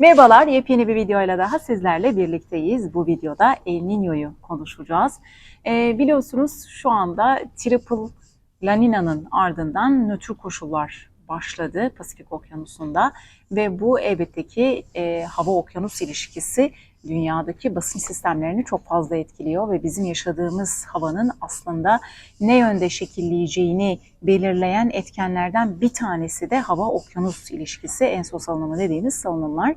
Merhabalar, yepyeni bir videoyla daha sizlerle birlikteyiz. Bu videoda El Niño'yu konuşacağız. Ee, biliyorsunuz şu anda Triple La Nina'nın ardından nötr koşullar başladı Pasifik Okyanusu'nda ve bu elbette ki e, hava-okyanus ilişkisi dünyadaki basın sistemlerini çok fazla etkiliyor ve bizim yaşadığımız havanın aslında ne yönde şekilleyeceğini belirleyen etkenlerden bir tanesi de hava-okyanus ilişkisi, en son salınımı dediğimiz salınımlar.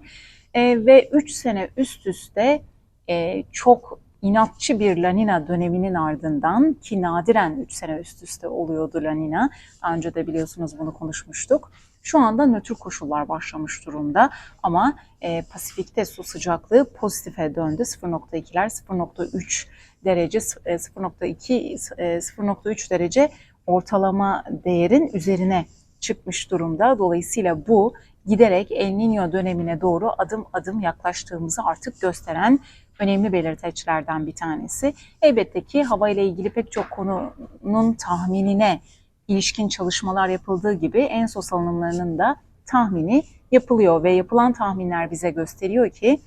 E, ve 3 sene üst üste e, çok inatçı bir La Nina döneminin ardından ki nadiren 3 sene üst üste oluyordu La Nina. Daha önce de biliyorsunuz bunu konuşmuştuk. Şu anda nötr koşullar başlamış durumda ama e, Pasifik'te su sıcaklığı pozitife döndü. 0.2'ler 0.3 derece, e, 0.2 e, 0.3 derece ortalama değerin üzerine çıkmış durumda. Dolayısıyla bu giderek El Niño dönemine doğru adım adım yaklaştığımızı artık gösteren önemli belirteçlerden bir tanesi. Elbette ki hava ile ilgili pek çok konunun tahminine ilişkin çalışmalar yapıldığı gibi ENSO salınımlarının da tahmini yapılıyor ve yapılan tahminler bize gösteriyor ki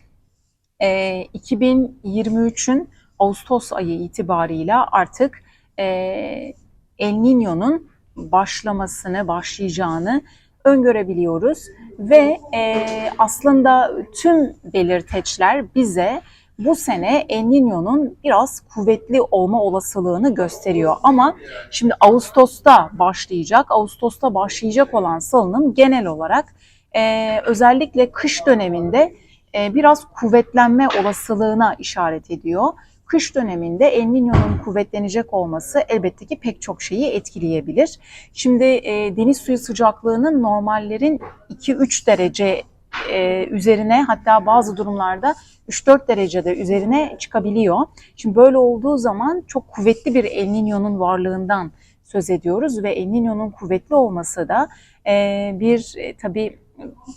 e, 2023'ün Ağustos ayı itibarıyla artık e, El Niño'nun başlamasını, başlayacağını öngörebiliyoruz ve e, aslında tüm belirteçler bize bu sene El Niño'nun biraz kuvvetli olma olasılığını gösteriyor. Ama şimdi Ağustos'ta başlayacak, Ağustos'ta başlayacak olan salınım genel olarak e, özellikle kış döneminde e, biraz kuvvetlenme olasılığına işaret ediyor. Kış döneminde El Niño'nun kuvvetlenecek olması elbette ki pek çok şeyi etkileyebilir. Şimdi e, deniz suyu sıcaklığının normallerin 2-3 derece e, üzerine hatta bazı durumlarda 3-4 derecede üzerine çıkabiliyor. Şimdi böyle olduğu zaman çok kuvvetli bir El Niño'nun varlığından söz ediyoruz ve El Niño'nun kuvvetli olması da e, bir e, tabii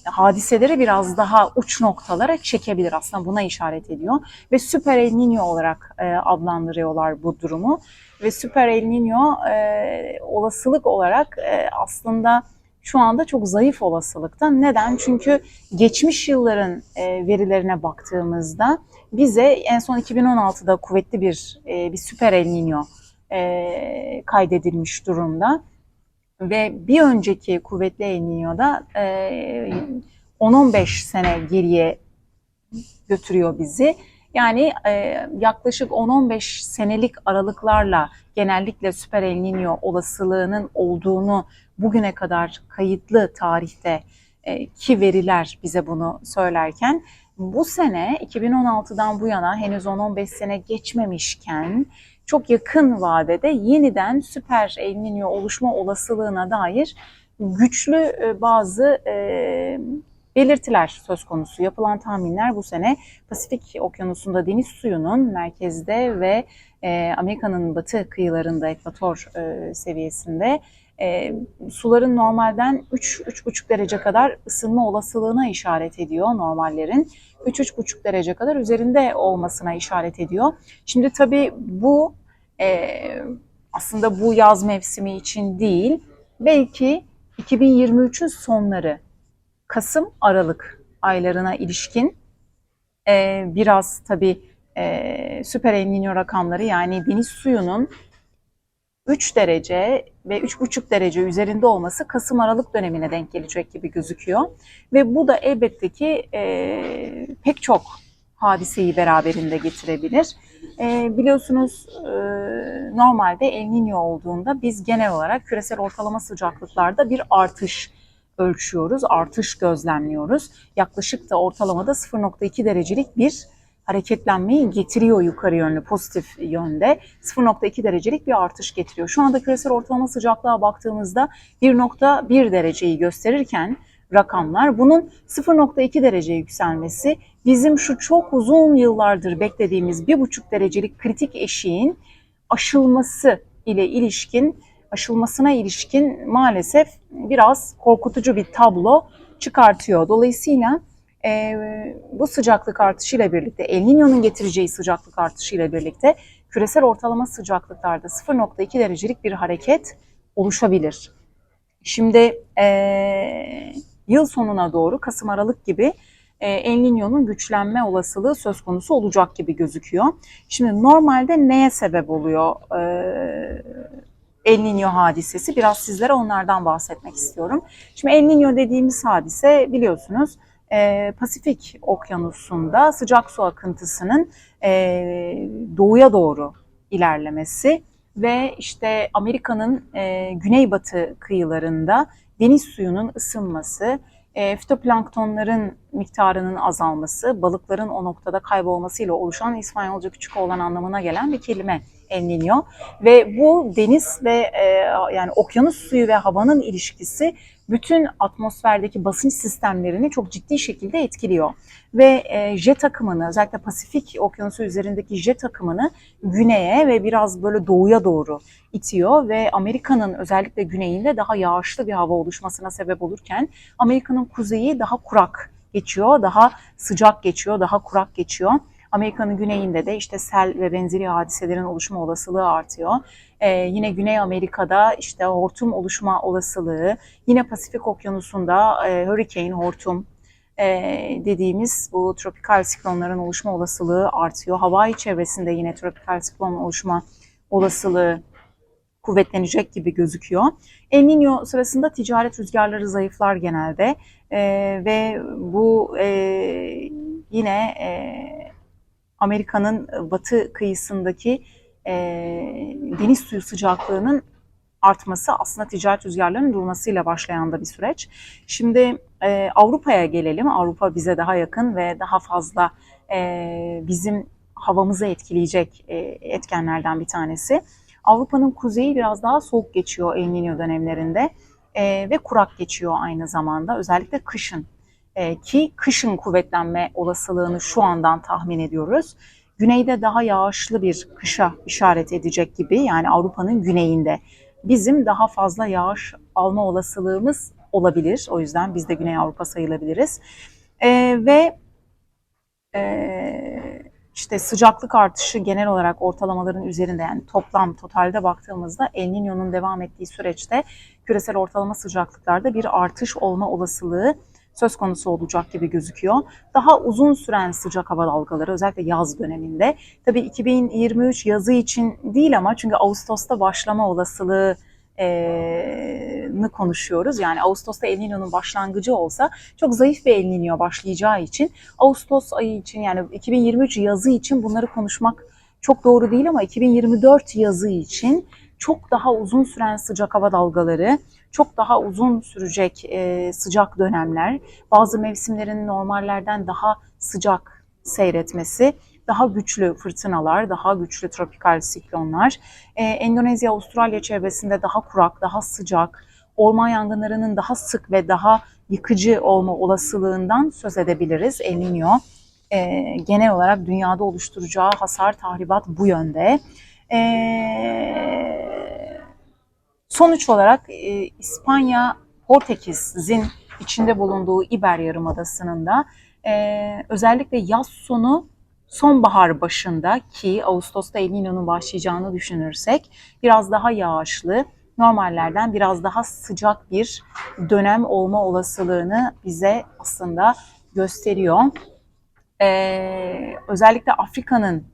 hadiseleri biraz daha uç noktalara çekebilir aslında buna işaret ediyor ve süper El Niño olarak e, adlandırıyorlar bu durumu ve süper El Niño e, olasılık olarak e, aslında şu anda çok zayıf olasılıkta. Neden? Çünkü geçmiş yılların e, verilerine baktığımızda bize en son 2016'da kuvvetli bir bir süper El Niño e, kaydedilmiş durumda ve bir önceki kuvvetli El Niño'da e, 10-15 sene geriye götürüyor bizi. Yani e, yaklaşık 10-15 senelik aralıklarla genellikle süper El Niño olasılığının olduğunu bugüne kadar kayıtlı tarihte e, ki veriler bize bunu söylerken bu sene 2016'dan bu yana henüz 10-15 sene geçmemişken çok yakın vadede yeniden süper El Niño oluşma olasılığına dair güçlü e, bazı e, belirtiler söz konusu. Yapılan tahminler bu sene Pasifik Okyanusu'nda deniz suyunun merkezde ve e, Amerika'nın batı kıyılarında ekvator seviyesinde suların normalden 3-3,5 derece kadar ısınma olasılığına işaret ediyor normallerin. 3-3,5 derece kadar üzerinde olmasına işaret ediyor. Şimdi tabii bu e, aslında bu yaz mevsimi için değil, belki 2023'ün sonları, Kasım, Aralık aylarına ilişkin e, biraz tabii e, süper El Niño rakamları yani deniz suyunun 3 derece ve 3,5 derece üzerinde olması Kasım-Aralık dönemine denk gelecek gibi gözüküyor. Ve bu da elbette ki e, pek çok hadiseyi beraberinde getirebilir. E, biliyorsunuz e, normalde El Niño olduğunda biz genel olarak küresel ortalama sıcaklıklarda bir artış ölçüyoruz, artış gözlemliyoruz. Yaklaşık da ortalamada 0.2 derecelik bir hareketlenmeyi getiriyor yukarı yönlü pozitif yönde 0.2 derecelik bir artış getiriyor. Şu anda küresel ortalama sıcaklığa baktığımızda 1.1 dereceyi gösterirken rakamlar bunun 0.2 derece yükselmesi bizim şu çok uzun yıllardır beklediğimiz 1.5 derecelik kritik eşiğin aşılması ile ilişkin aşılmasına ilişkin maalesef biraz korkutucu bir tablo çıkartıyor. Dolayısıyla e, bu sıcaklık artışıyla birlikte El Niño'nun getireceği sıcaklık artışıyla birlikte küresel ortalama sıcaklıklarda 0.2 derecelik bir hareket oluşabilir. Şimdi e, yıl sonuna doğru Kasım Aralık gibi e, El Niño'nun güçlenme olasılığı söz konusu olacak gibi gözüküyor. Şimdi normalde neye sebep oluyor e, El Niño hadisesi? Biraz sizlere onlardan bahsetmek istiyorum. Şimdi El Niño dediğimiz hadise biliyorsunuz e, Pasifik Okyanusu'nda sıcak su akıntısının e, doğuya doğru ilerlemesi ve işte Amerika'nın e, güneybatı kıyılarında deniz suyunun ısınması, e, fitoplanktonların miktarının azalması, balıkların o noktada kaybolmasıyla oluşan İspanyolca küçük olan anlamına gelen bir kelime El. Ve bu deniz ve e, yani okyanus suyu ve havanın ilişkisi bütün atmosferdeki basınç sistemlerini çok ciddi şekilde etkiliyor. Ve e, jet akımını özellikle Pasifik okyanusu üzerindeki jet akımını güneye ve biraz böyle doğuya doğru itiyor ve Amerika'nın özellikle güneyinde daha yağışlı bir hava oluşmasına sebep olurken Amerika'nın kuzeyi daha kurak geçiyor, daha sıcak geçiyor, daha kurak geçiyor. Amerika'nın güneyinde de işte sel ve benzeri hadiselerin oluşma olasılığı artıyor. Ee, yine Güney Amerika'da işte hortum oluşma olasılığı, yine Pasifik Okyanusu'nda e, hurricane, hortum e, dediğimiz bu tropikal siklonların oluşma olasılığı artıyor. Hawaii çevresinde yine tropikal siklon oluşma olasılığı kuvvetlenecek gibi gözüküyor. El Niño sırasında ticaret rüzgarları zayıflar genelde e, ve bu e, yine e, Amerika'nın batı kıyısındaki e, deniz suyu sıcaklığının artması aslında ticaret rüzgarlarının durmasıyla başlayan da bir süreç. Şimdi e, Avrupa'ya gelelim. Avrupa bize daha yakın ve daha fazla e, bizim havamızı etkileyecek e, etkenlerden bir tanesi. Avrupa'nın kuzeyi biraz daha soğuk geçiyor El Niño dönemlerinde e, ve kurak geçiyor aynı zamanda özellikle kışın e, ki kışın kuvvetlenme olasılığını şu andan tahmin ediyoruz. Güneyde daha yağışlı bir kışa işaret edecek gibi yani Avrupa'nın güneyinde bizim daha fazla yağış alma olasılığımız olabilir. O yüzden biz de Güney Avrupa sayılabiliriz. E, ve e, işte sıcaklık artışı genel olarak ortalamaların üzerinde yani toplam totalde baktığımızda El Niño'nun devam ettiği süreçte küresel ortalama sıcaklıklarda bir artış olma olasılığı söz konusu olacak gibi gözüküyor. Daha uzun süren sıcak hava dalgaları özellikle yaz döneminde. Tabii 2023 yazı için değil ama çünkü Ağustos'ta başlama olasılığı konuşuyoruz. Yani Ağustos'ta El Niño'nun başlangıcı olsa çok zayıf bir El Niño başlayacağı için Ağustos ayı için yani 2023 yazı için bunları konuşmak çok doğru değil ama 2024 yazı için çok daha uzun süren sıcak hava dalgaları, çok daha uzun sürecek e, sıcak dönemler, bazı mevsimlerin normallerden daha sıcak seyretmesi, daha güçlü fırtınalar, daha güçlü tropikal siklonlar, e, Endonezya, Avustralya çevresinde daha kurak, daha sıcak, orman yangınlarının daha sık ve daha yıkıcı olma olasılığından söz edebiliriz El. E, genel olarak dünyada oluşturacağı hasar, tahribat bu yönde. E, sonuç olarak e, İspanya, Portekiz'in içinde bulunduğu İber Yarımadası'nın da e, özellikle yaz sonu sonbahar başında ki Ağustos'ta El Niño'nun başlayacağını düşünürsek biraz daha yağışlı, normallerden biraz daha sıcak bir dönem olma olasılığını bize aslında gösteriyor. Ee, özellikle Afrika'nın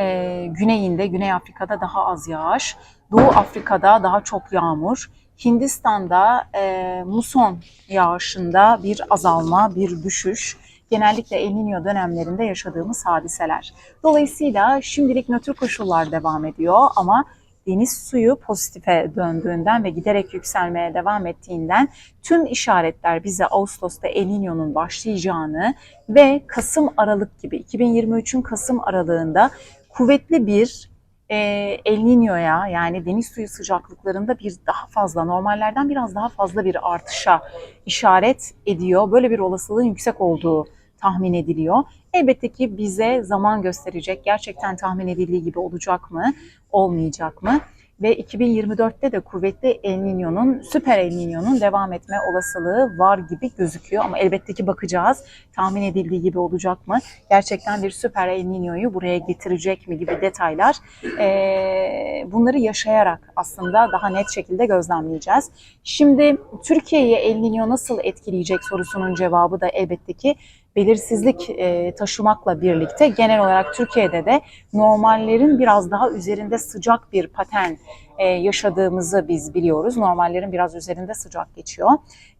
e, güneyinde, Güney Afrika'da daha az yağış, Doğu Afrika'da daha çok yağmur, Hindistan'da e, muson yağışında bir azalma, bir düşüş, genellikle El Niño dönemlerinde yaşadığımız hadiseler. Dolayısıyla şimdilik nötr koşullar devam ediyor ama deniz suyu pozitife döndüğünden ve giderek yükselmeye devam ettiğinden tüm işaretler bize Ağustos'ta El Niño'nun başlayacağını ve Kasım Aralık gibi 2023'ün Kasım aralığında kuvvetli bir e, El Niño'ya yani deniz suyu sıcaklıklarında bir daha fazla normallerden biraz daha fazla bir artışa işaret ediyor. Böyle bir olasılığın yüksek olduğu tahmin ediliyor. Elbette ki bize zaman gösterecek. Gerçekten tahmin edildiği gibi olacak mı, olmayacak mı? Ve 2024'te de kuvvetli El Niño'nun, süper El Niño'nun devam etme olasılığı var gibi gözüküyor. Ama elbette ki bakacağız. Tahmin edildiği gibi olacak mı? Gerçekten bir süper El Niño'yu buraya getirecek mi gibi detaylar. Ee, bunları yaşayarak aslında daha net şekilde gözlemleyeceğiz. Şimdi Türkiye'yi El Niño nasıl etkileyecek sorusunun cevabı da elbette ki belirsizlik e, taşımakla birlikte genel olarak Türkiye'de de normallerin biraz daha üzerinde sıcak bir patern e, yaşadığımızı biz biliyoruz. Normallerin biraz üzerinde sıcak geçiyor.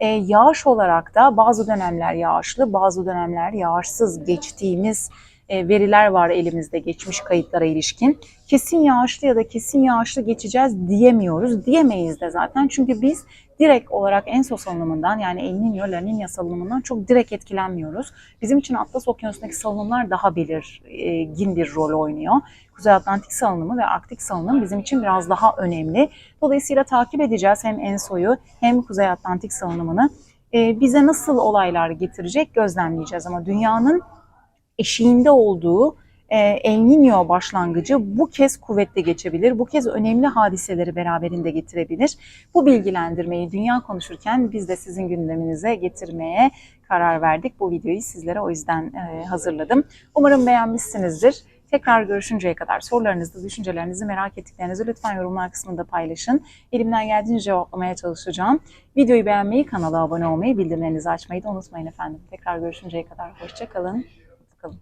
E, yağış olarak da bazı dönemler yağışlı, bazı dönemler yağışsız geçtiğimiz veriler var elimizde geçmiş kayıtlara ilişkin. Kesin yağışlı ya da kesin yağışlı geçeceğiz diyemiyoruz. Diyemeyiz de zaten çünkü biz direkt olarak enso salınımından yani El Niño, La Niña salınımından çok direkt etkilenmiyoruz. Bizim için Atlas Okyanusu'ndaki salınımlar daha belirgin bir rol oynuyor. Kuzey Atlantik salınımı ve Arktik salınım bizim için biraz daha önemli. Dolayısıyla takip edeceğiz hem ensoyu hem Kuzey Atlantik salınımını. E, bize nasıl olaylar getirecek gözlemleyeceğiz ama dünyanın eşiğinde olduğu e, El Niño başlangıcı bu kez kuvvetli geçebilir. Bu kez önemli hadiseleri beraberinde getirebilir. Bu bilgilendirmeyi dünya konuşurken biz de sizin gündeminize getirmeye karar verdik. Bu videoyu sizlere o yüzden e, hazırladım. Umarım beğenmişsinizdir. Tekrar görüşünceye kadar sorularınızı, düşüncelerinizi, merak ettiklerinizi lütfen yorumlar kısmında paylaşın. Elimden geldiğince cevaplamaya çalışacağım. Videoyu beğenmeyi, kanala abone olmayı, bildirimlerinizi açmayı da unutmayın efendim. Tekrar görüşünceye kadar hoşçakalın.